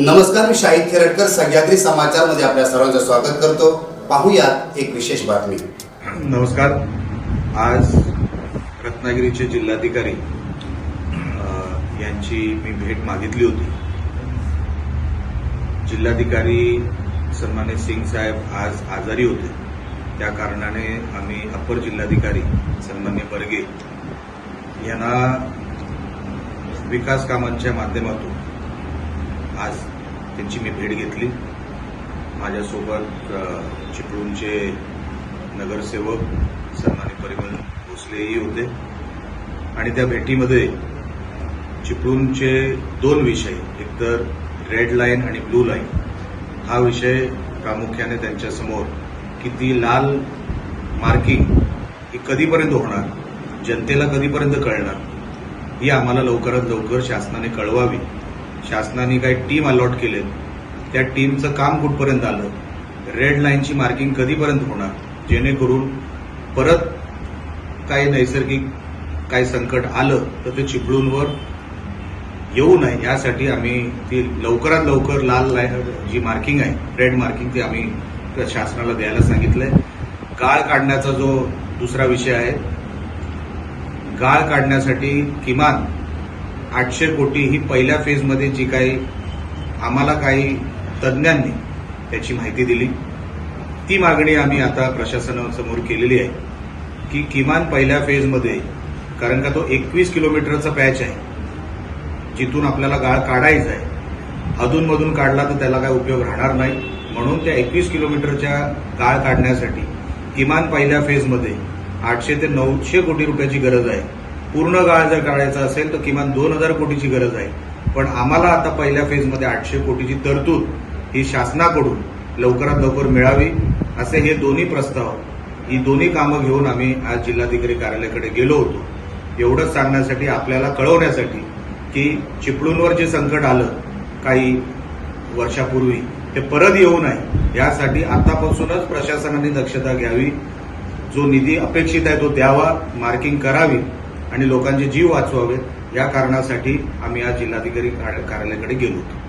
नमस्कार मी शाहिद खेरटकर सह्याद्री समाचारमध्ये आपल्या सर्वांचं स्वागत करतो. पाहूयात एक विशेष बातमी. नमस्कार. आज रत्नागिरीचे जिल्हाधिकारी यांची मी भेट मागितली होती. जिल्हाधिकारी सन्मान्य सिंग साहेब आज आजारी होते. त्या कारणाने आम्ही अप्पर जिल्हाधिकारी सन्मान्य बर्गे यांना विकास कामांच्या माध्यमातून आज त्यांची मी भेट घेतली. माझ्यासोबत चिपळूणचे नगरसेवक सन्मान्य परिमल भोसलेही होते. आणि त्या भेटीमध्ये चिपळूणचे दोन विषय एकतर रेड लाईन आणि ब्लू लाईन हा विषय प्रामुख्याने त्यांच्यासमोर की ती लाल मार्किंग ही कधीपर्यंत होणार जनतेला कधीपर्यंत कळणार ही आम्हाला लवकरात लवकर शासनाने कळवावी. शासनाने काही टीम अलॉट केले त्या टीमचं काम कुठपर्यंत आलं? रेड लाईनची मार्किंग कधीपर्यंत होणार? जेणेकरून परत काही नैसर्गिक काही संकट आलं तर ते चिपळूणवर येऊ नये. यासाठी आम्ही ती लवकरात लवकर लाल लाईन जी मार्किंग आहे रेड मार्किंग ती आम्ही त्या शासनाला द्यायला सांगितलंय. गाळ काढण्याचा जो दुसरा विषय आहे गाळ काढण्यासाठी किमान आठशे कोटी ही पहिल्या फेजमध्ये जी काही आम्हाला काही तज्ज्ञांनी त्याची माहिती दिली. ती मागणी आम्ही आता प्रशासनासमोर केलेली आहे की किमान पहिल्या फेजमध्ये कारण का तो एकवीस किलोमीटरचा पॅच आहे जिथून आपल्याला गाळ काढायचा आहे. अधूनमधून काढला तर त्याला काय उपयोग राहणार नाही. म्हणून त्या एकवीस किलोमीटरच्या गाळ काढण्यासाठी किमान पहिल्या फेजमध्ये आठशे ते नऊशे कोटी रुपयाची गरज आहे. पूर्ण गाळ जर काढायचा असेल तर किमान दोन हजार कोटीची गरज आहे. पण आम्हाला आता पहिल्या फेजमध्ये आठशे कोटीची तरतूद ही शासनाकडून लवकरात लवकर मिळावी असे हे दोन्ही प्रस्ताव ही दोन्ही कामं घेऊन आम्ही आज जिल्हाधिकारी कार्यालयाकडे गेलो होतो. एवढंच सांगण्यासाठी आपल्याला कळवण्यासाठी की चिपळूणवर जे संकट आलं काही वर्षापूर्वी ते परत येऊ नये यासाठी आतापासूनच प्रशासनाने दक्षता घ्यावी जो निधी अपेक्षित आहे तो द्यावा मार्किंग करावी आणि लोकांचे जीव वाचवावेत या कारणासाठी आम्ही आज जिल्हाधिकारी कार्यालयाकडे गेलो होतो.